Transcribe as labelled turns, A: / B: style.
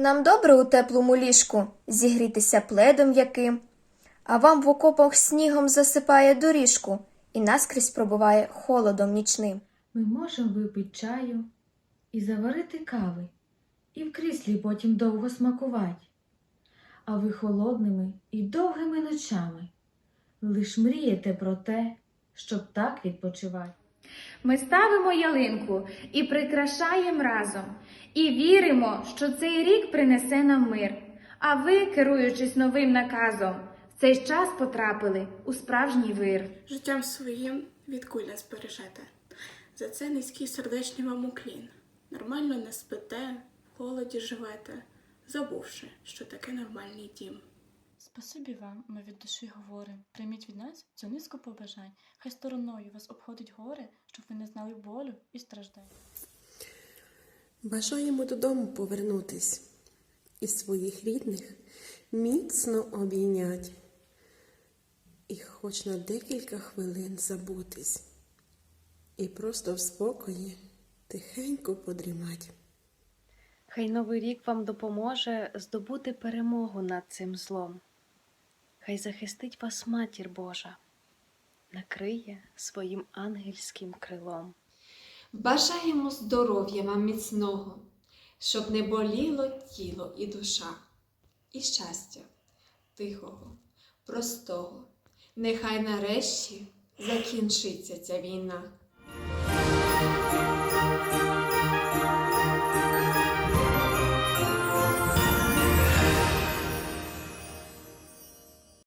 A: Нам добре у теплому ліжку, зігрітися пледом яким, а вам в окопах снігом засипає доріжку і наскрізь пробиває холодом нічним.
B: Ми можемо випити чаю і заварити кави, і в кріслі потім довго смакувати. А ви холодними і довгими ночами лиш мрієте про те, щоб так відпочивати.
C: Ми ставимо ялинку і прикрашаємо разом, і віримо, що цей рік принесе нам мир. А ви, керуючись новим наказом, в цей час потрапили у справжній вир.
D: Життям своїм від куль не збережете. За це низький сердечний вам уклін. Нормально не спите, в холоді живете, забувши, що таке нормальний дім.
E: Спасибі вам, ми від душі говоримо. Прийміть від нас цю низку побажань. Хай стороною вас обходить горе, щоб ви не знали болю і страждань.
F: Бажаємо додому повернутись і своїх рідних міцно обійнять. І хоч на декілька хвилин забутись, і просто в спокої тихенько подрімать.
G: Хай новий рік вам допоможе здобути перемогу над цим злом. Хай захистить вас матір Божа, накриє своїм ангельським крилом.
H: Бажаємо здоров'я вам міцного, щоб не боліло тіло і душа, і щастя тихого, простого. Нехай нарешті закінчиться ця війна.